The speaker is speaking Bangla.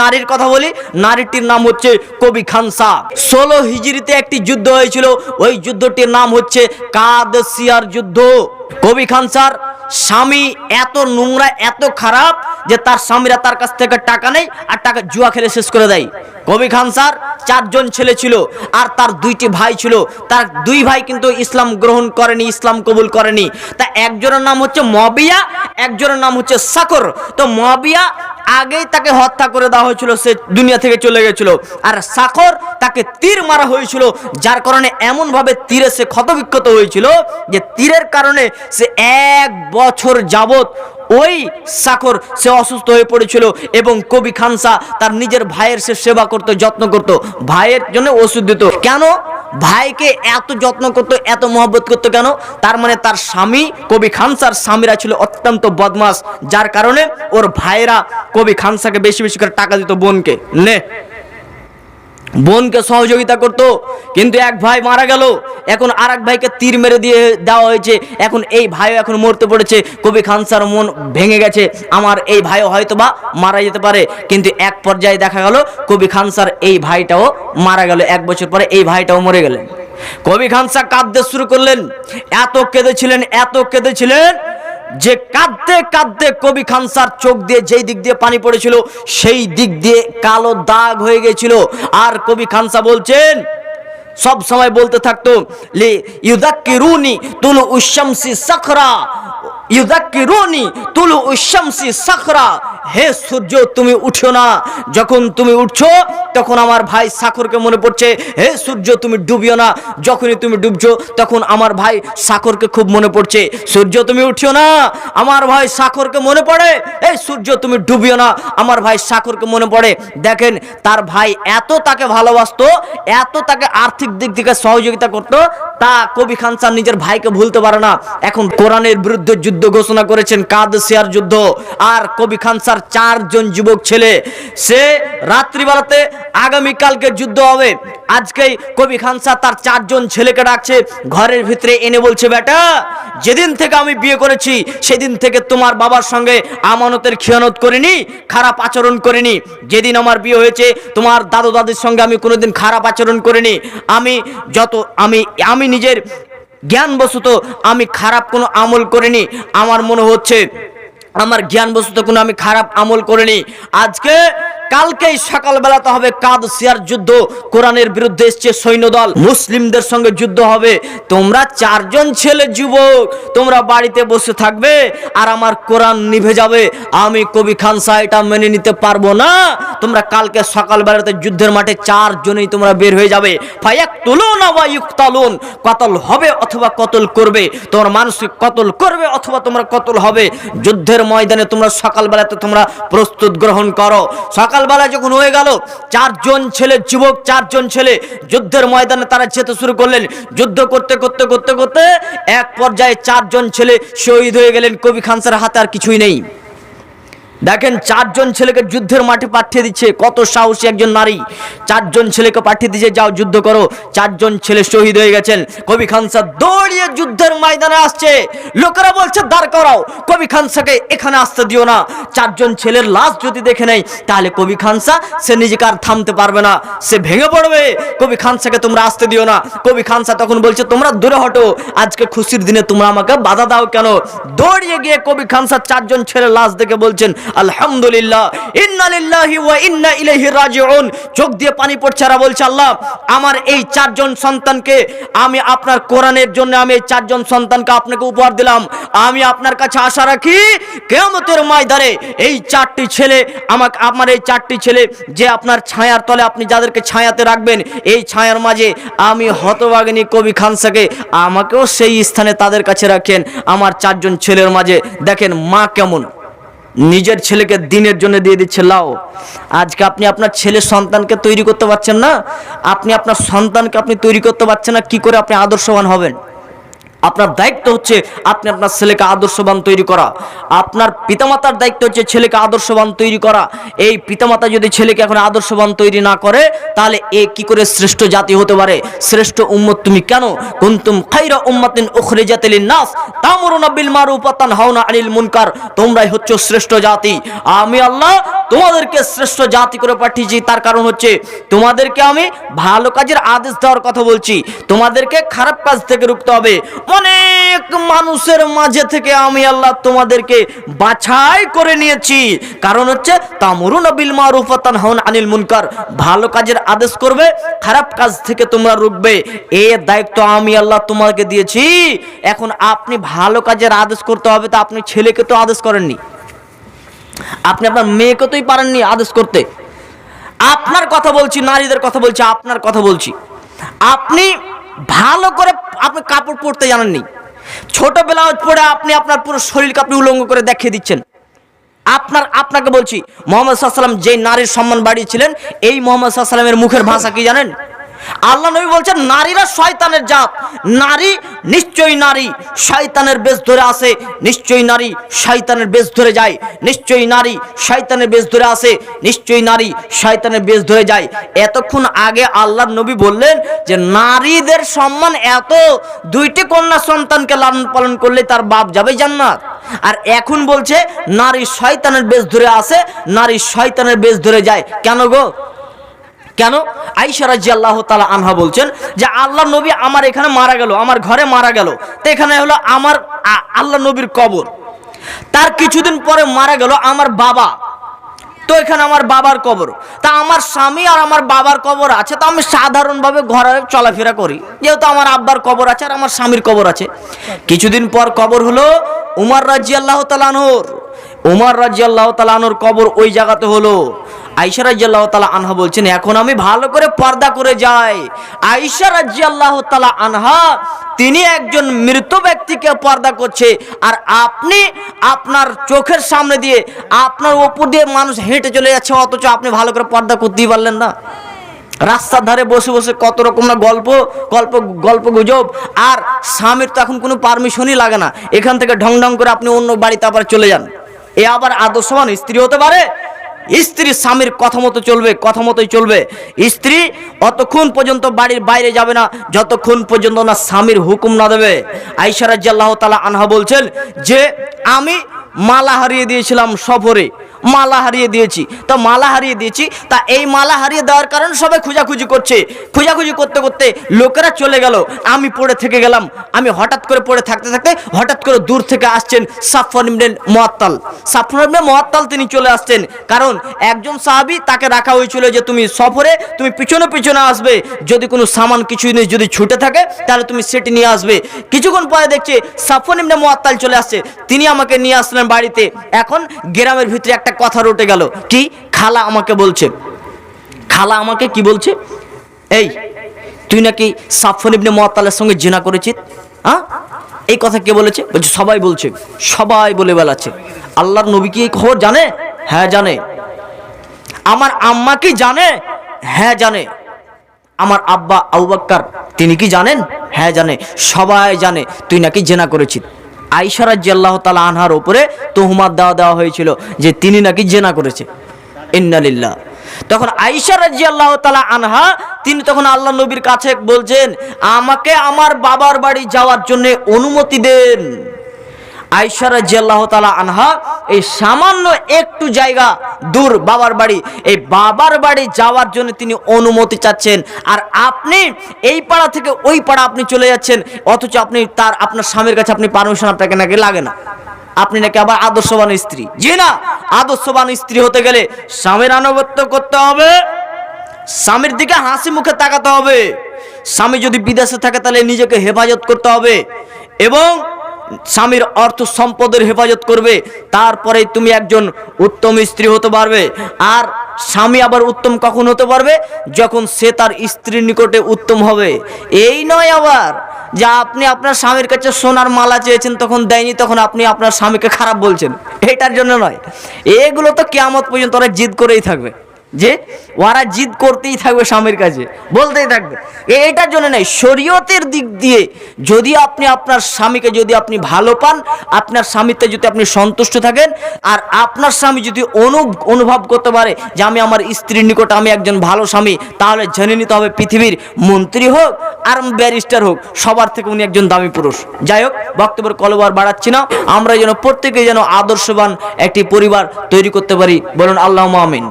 নারীর কথা বলি, নারীটির নাম হচ্ছে কবি খানসা ষোলো হিজড়িতে একটি যুদ্ধ হয়েছিল, ওই যুদ্ধটির নাম হচ্ছে কাদসিয়ার যুদ্ধ। কবি খানসার স্বামী এত নোংরা, এত খারাপ যে তার স্বামীরা তার কাছ থেকে টাকা নেই আর টাকা জুয়া খেলে শেষ করে দেয়। কবি খানসার চারজন ছেলে ছিল আর তার দুইটি ভাই ছিল। তার দুই ভাই কিন্তু ইসলাম গ্রহণ করেনি, ইসলাম কবুল করেনি। তা একজনের নাম হচ্ছে মবিয়া, একজনের নাম হচ্ছে সাকর। তো মবিয়া আগেই তাকে হত্যা করে দেওয়া হয়েছিল, সে দুনিয়া থেকে চলে গেছিল। আর সাখর তাকে তীর মারা হয়েছিল, যার কারণে এমনভাবে তীরে সে ক্ষতবিক্ষত হয়েছিল যে তীরের কারণে সে এক বছর যাবত ওই সাখর, সে অসুস্থ হয়ে পড়েছিল এবং কবি খানসা তার নিজের ভাইয়ের সে সেবা করত, যত্ন করত। ভাইয়ের জন্য ওষুধ দিত। কেন? ভাইকে এত যত্ন করতো, এত মহব্বত করতো কেন? তার মানে তার স্বামী কবি খানসার স্বামীরা ছিল অত্যন্ত বদমাস, যার কারণে ওর ভাইয়েরা কবি খানসাকে বেশি বেশি করে টাকা দিত বোনকে। নে। বোনকে সহযোগিতা করত, কিন্তু এক ভাই মারা গেল। এখন আর ভাইকে তীর মেরে দিয়ে দেওয়া হয়েছে। এখন এই ভাইও এখন মরতে পড়েছে। কবি খানসার মন ভেঙে গেছে। আমার এই ভাইও হয়তো বা মারা যেতে পারে। কিন্তু এক পর্যায়ে দেখা গেল, কবি খানসার এই ভাইটাও মারা গেল। এক বছর পরে এই ভাইটাও মরে গেলেন। কবি খানসা কাঁদতে শুরু করলেন। এত কেঁদেছিলেন এত কেঁদেছিলেন। যে কাঁদতে কাঁদতে কবি খানসার চোখ দিয়ে যেই দিক দিয়ে পানি পড়েছিল, সেই দিক দিয়ে কালো দাগ হয়ে গেছিল। আর কবি খানসা বলছেন, সব সময় বলতে থাকতো, লি ইউদাক্কিরুনি তুলু উশামসি সাখরা, ইউদাক্কিরুনি তুলু উশামসি সাখরা। হে সূর্য, তুমি উঠো না। যখন তুমি উঠছো, তখন আমার ভাই সাখরকে মনে পড়ছে, হে সূর্য, তুমি ডুবিও না। যখনই তুমি ডুবছো, তখন আমার ভাই সাখরকে খুব মনে পড়ছে, সূর্য, তুমি উঠিও না। আমার ভাই সাখরকে মনে পড়ে এই সূর্য, তুমি ডুবিও না। আমার ভাই সাখরকে মনে পড়ে, দেখেন, তার ভাই এত তাকে ভালোবাসতো, এত তাকে আর্থিক দিক থেকে সহযোগিতা করতো, তা কবি খান স্যার নিজের ভাইকে ভুলতে পারে না। এখন কোরআনের বিরুদ্ধে যুদ্ধ ঘোষণা করেছেন কাদসিয়ার যুদ্ধ, আর কবি খান স্যার চারজন যুবক ছেলে। সে রাত্রিবেলাতে আগামীকালকে যুদ্ধ হবে। আজকেই কবি খান স্যার তার চারজন ছেলেকে ডাকছে, ঘরের ভিতরে এনে বলছে, বেটা, যেদিন থেকে আমি বিয়ে করেছি, সেদিন থেকে তোমার বাবার সঙ্গে আমানতের খেয়ানত করিনি, খারাপ আচরণ করিনি। যেদিন আমার বিয়ে হয়েছে, তোমার দাদু দাদির সঙ্গে আমি কোনোদিন খারাপ আচরণ করিনি। আমি যত, আমি আমি নিজের জ্ঞানবশত আমি খারাপ কোনো আমল করিনি। আমার মনে হচ্ছে আমার জ্ঞানবশত কোনো আমি খারাপ আমল করিনি। আজকে কালকেই সকালবেলাতে হবে কাদসিয়ার যুদ্ধ। কোরআনের বিরুদ্ধে এসছে সৈন্যদল। মুসলিমদের সঙ্গে যুদ্ধ হবে। তোমরা চারজন ছেলে যুবক, তোমরা বাড়িতে বসে থাকবে আর আমার কোরআন নিভে যাবে। আমি কবি খানসা এটা মেনে নিতে পারব না। তোমরা কালকে সকালবেলাতে যুদ্ধের মাঠে চারজনেই তোমরা বের হয়ে যাবে। ফায়াক তুলুন বা ইউক্তালুন। কতল হবে অথবা কতল করবে? তোমার মানুষকে কতল করবে অথবা তোমরা কতল হবে? যুদ্ধের ময়দানে তোমরা সকালবেলাতে তোমরা প্রস্তুত গ্রহণ করো। সকালবেলা যখন হয়ে গেল, চারজন ছেলে যুবক, চারজন ছেলে যুদ্ধের ময়দানে তারা যেতে শুরু করলেন। যুদ্ধ করতে করতে করতে করতে এক পর্যায়ে চারজন ছেলে শহীদ হয়ে গেলেন। কবি খানসার হাতে আর কিছুই নেই। দেখেন চারজন ছেলেকে যুদ্ধের মাঠে পাঠিয়ে দিচ্ছে। কত সাহসী একজন নারী। চারজন ছেলেকে পাঠিয়ে দিচ্ছে, যাও যুদ্ধ করো। চারজন ছেলে শহীদ হয়ে গেছেন। কবি খানসা দৌড়িয়ে যুদ্ধের ময়দানে আসছে। লোকেরা বলছে, দাঁড় করাও। কবি খানসাকে এখানে আসতে দিও না। চারজন ছেলের লাশ যদি দেখে নেই, তাহলে কবি খানসা সে নিজেকে আর থামতে পারবে না। সে ভেঙে পড়বে। কবি খানসাকে তোমরা আসতে দিও না। কবি খানসা তখন বলছে, তোমরা দূরে হটো। আজকে খুশির দিনে তোমরা আমাকে বাধা দাও কেন? দৌড়িয়ে গিয়ে কবি খানসা চারজন ছেলের লাশ দেখে বলছেন আলহামদুলিল্লাহ, ইন্না লিল্লাহি ওয়া ইন্না ইলাইহি রাজিউন। চোখ দিয়ে পানি পড়ছে আর বলছে, আল্লাহ, আমার এই চারজন সন্তানকে আমি আপনার কোরআনের জন্য আমি এই চারজন সন্তানকে আপনাকে উপহার দিলাম। আমি আপনার কাছে আশা রাখি, কেয়ামতের ময়দানে এই চারটি ছেলে আমাকে, আমার এই চারটি ছেলে যে আপনার ছায়ার তলে আপনি যাদেরকে ছায়াতে রাখবেন, এই ছায়ার মাঝে আমি হতভাগিনী কবি খানসাকে আমাকেও সেই স্থানে তাদের কাছে রাখেন। আমার চারজন ছেলের মাঝে, দেখেন মা কেমন। নিজের ছেলেকে দিনের জন্য দিয়ে দিচ্ছে, লাও। আজকে আপনি আপনার ছেলে সন্তানকে তৈরি করতে পারছেন না, আপনি আপনার সন্তানকে আপনি তৈরি করতে পারছেন না, কি করে আপনি আদর্শবান হবেন? আপনার দায়িত্ব হচ্ছে আপনি আপনার ছেলেকে আদর্শবান তৈরি করা। আপনার পিতামাতার দায়িত্ব হচ্ছে ছেলেকে আদর্শবান তৈরি করা। এই পিতামাতা যদি ছেলেকে এখন আদর্শবান তৈরি না করে, তাহলে এ কি করে শ্রেষ্ঠ জাতি হতে পারে? শ্রেষ্ঠ উম্মত তুমি কেন? কুনতুম খাইরা উম্মাতিন উখরিজাত লিন-নাস, তামুরুনা বিল মারুফ ওয়া তানহাউনা আনিল মুনকার। তোমরাই হচ্ছে শ্রেষ্ঠ জাতি। আমি আল্লাহ তোমাদেরকে শ্রেষ্ঠ জাতি করে পাঠিয়েছি। তার কারণ হচ্ছে তোমাদেরকে আমি ভালো কাজের আদেশ দেওয়ার কথা বলছি। তোমাদেরকে খারাপ কাজ থেকে রুখতে হবে। অনেক মানুষের মাঝে থেকে আমি আল্লাহ তোমাদেরকে বাছাই করে নিয়েছি। কারণ হচ্ছে, তামরুন বিল মারুফ তানহাউনা আনিল মুনকার। ভালো কাজের আদেশ করবে, খারাপ কাজ থেকে তোমরা রুখবে। এর দায়িত্ব আমি আল্লাহ তোমাকে দিয়েছি। এখন আপনি ভালো কাজের আদেশ করতে হবে তা আপনি ছেলেকে তো আদেশ করেননি। আপনি আপনার মেয়েকে তোই পারেননি আদেশ করতে। আপনার কথা বলছি, নারীদের কথা বলছি, আপনার কথা বলছি। আপনি ভালো করে আপনি কাপড় পরতে জানেননি। ছোট ব্লাউজ পরে আপনি আপনার পুরো শরীরকে আপনি উলঙ্গ করে দেখিয়ে দিচ্ছেন। আপনার, আপনাকে বলছি, মোহাম্মদ সাল্লাম যে নারীর সম্মান বাড়িয়েছিলেন, এই মোহাম্মদ সাল্লামের মুখের ভাষা কি জানেন? আল্লাহ নবী বলছেন, নারীরা শয়তানের জাত। নারী নিশ্চয়ই নারী, শয়তানের বেশ ধরে আসে নিশ্চয়ই নারী শয়তানের বেশ ধরে যায়। নিশ্চয়ই নারী শয়তানের বেশ ধরে আসে নিশ্চয়ই নারী শয়তানের বেশ ধরে যায়। এতক্ষণ আগে আল্লাহর নবী বললেন যে, নারীদের সম্মান এত, দুইটি কন্যা সন্তানকে লালন পালন করলে তার বাপ যাবে জান্নাত। আর এখন বলছে, নারী শয়তানের বেশ ধরে আসে নারী শয়তানের বেশ ধরে যায়। কেন গো? কেন? আইসা রাজি আল্লাহ তালা আনহা বলছেন যে আল্লাহ নবী আমার এখানে মারা গেল, আমার ঘরে মারা গেল। তো এখানে হলো আমার আল্লাহ নবীর কবর। তার কিছুদিন পরে মারা গেল আমার বাবা। তো এখানে আমার বাবার কবর। তা আমার স্বামী আর আমার বাবার কবর আছে, তো আমি সাধারণভাবে ঘরে চলাফেরা করি। যেহেতু আমার আব্বার কবর আছে আর আমার স্বামীর কবর আছে। কিছুদিন পর কবর হলো উমার রাজি আল্লাহ তালানোর উমার রাজি আল্লাহ তালানোর কবর ওই জায়গাতে হলো। আইসা রাজি আল্লাহ তালা আনহা বলছেন, এখন আমি ভালো করে পর্দা করে যাই। আইসা রাজি আল্লাহ তালা আনহা, তিনি একজন মৃত ব্যক্তিকে পর্দা করছে। আর আপনি আপনার চোখের সামনে দিয়ে আপনার ওপর দিয়ে মানুষ হেঁটে চলে যাচ্ছে, অথচ আপনি ভালো করে পর্দা করতেই পারলেন না। রাস্তার ধারে বসে বসে কত রকম না গল্প গল্প গল্প গুজব। আর স্বামীর তো এখন কোনো পারমিশনই লাগে না। এখান থেকে ঢং ঢং করে আপনি অন্য বাড়িতে আবার চলে যান। এ আবার আদর্শবান স্ত্রী হতে পারে? স্ত্রী স্বামীর কথা মতো চলবে, কথা মতোই চলবে। স্ত্রী অতক্ষণ পর্যন্ত বাড়ির বাইরে যাবে না, যতক্ষণ পর্যন্ত না স্বামীর হুকুম না দেবে। আইসারাজ্জাল্লাহ তালা আনহা বলছেন যে, আমি মালা হারিয়ে দিয়েছিলাম সফরে। মালা হারিয়ে দিয়েছি। তো মালা হারিয়ে দিয়েছি, তা এই মালা হারিয়ে দেওয়ার কারণে সবাই খোঁজাখুঁজি করছে। খোঁজাখুঁজি করতে করতে লোকেরা চলে গেল। আমি পড়ে থেকে গেলাম। আমি হঠাৎ করে পড়ে থাকতে থাকতে হঠাৎ করে দূর থেকে আসছেন সাফর ইবনে মোয়াত্তাল। সাফর ইবনে মোয়াত্তাল তিনি চলে আসছেন। কারণ একজন সাহাবী তাকে রাখা হয়েছিল যে তুমি সফরে, তুমি পিছনে পিছনে আসবে। যদি কোনো সামান কিছু জিনিস যদি ছুটে থাকে, তাহলে তুমি সেটি নিয়ে আসবে। কিছুক্ষণ পরে দেখছে সাফর ইবনে মোয়াত্তাল চলে আসছে। তিনি আমাকে নিয়ে আসলেন বাড়িতে। এখন গ্রামের ভিতরে একটা কথা রটে গেল। কি? খালা আমাকে বলছে। খালা আমাকে কি বলছে? এই, তুই নাকি সাফর ইবনে মোয়াত্তালের সঙ্গে জেনা করেছিস? হ্যাঁ? এই কথা কে বলেছে? বলছে, সবাই বলছে। সবাই বলে বেলাচ্ছে আল্লাহর নবী কি এই খবর জানে? হ্যাঁ জানে। আমার আম্মা কি জানে? হ্যাঁ জানে। আমার আব্বা আউবাক্কার তিনি কি জানেন? হ্যাঁ জানে। সবাই জানে, তুই নাকি জেনা করেছিস। আইসা রাজ্জি আল্লাহ তালা আনহার ওপরে তোহমাত দেওয়া দেওয়া হয়েছিল যে তিনি নাকি জেনা করেছে। ইন্নালিল্লাহ। তখন আইসা রাজি আল্লাহ তালা আনহা, তিনি তখন আল্লাহ নবীর কাছে বলছেন, আমাকে আমার বাবার বাড়ি যাওয়ার জন্য অনুমতি দেন। আইসা রাজিয়াল্লাহ তালা আনহা, এই সামান্য একটু জায়গা দূর বাবার বাড়ি, এই বাবার বাড়ি যাওয়ার জন্য তিনি অনুমতি চাচ্ছেন। আর আপনি এই পাড়া থেকে ওই পাড়া আপনি চলে যাচ্ছেন, অথচ আপনি তার, আপনার স্বামীর কাছে আপনি পারমিশন আপনাকে নাকি লাগে না। আপনি নাকি আবার আদর্শবান স্ত্রী। জি না, আদর্শবান স্ত্রী হতে গেলে স্বামীর আনুগত্য করতে হবে, স্বামীর দিকে হাসি মুখে তাকাতে হবে। স্বামী যদি বিদেশে থাকে তাহলে নিজেকে হেফাজত করতে হবে। এবং স্বামীর অর্থ সম্পদের হেফাজত করবে তারপরে তুমি একজন উত্তম স্ত্রী হতে পারবে। আর স্বামী আবার উত্তম কখন হতে পারবে? যখন সে তার স্ত্রীর নিকটে উত্তম হবে। এই নয় আবার যে আপনি আপনার স্বামীর কাছে সোনার মালা চেয়েছেন, তখন দেয়নি, তখন আপনি আপনার স্বামীকে খারাপ বলছেন। এটার জন্য নয়। এগুলো তো কেয়ামত পর্যন্ত ওরা জিদ করেই থাকবে। যে ওরা জিদ করতেই থাকবে স্বামীর কাছে, বলতেই থাকবে। এটার জন্য নেই শরীয়তের দিক দিয়ে যদি আপনি আপনার স্বামীকে যদি আপনি ভালো পান, আপনার স্বামীতে যদি আপনি সন্তুষ্ট থাকেন, আর আপনার স্বামী যদি অনু অনুভব করতে পারে যে আমি আমার স্ত্রীর নিকট আমি একজন ভালো স্বামী, তাহলে জেনে নিতে হবে পৃথিবীর মন্ত্রী হোক, আর ব্যারিস্টার হোক, সবার থেকে উনি একজন দামি পুরুষ। যাই হোক, বক্তব্যের কলবার বাড়াচ্ছি না, আমরা যেন প্রত্যেকে যেন আদর্শবান একটি পরিবার তৈরি করতে পারি। বলুন আল্লাহ আমিন।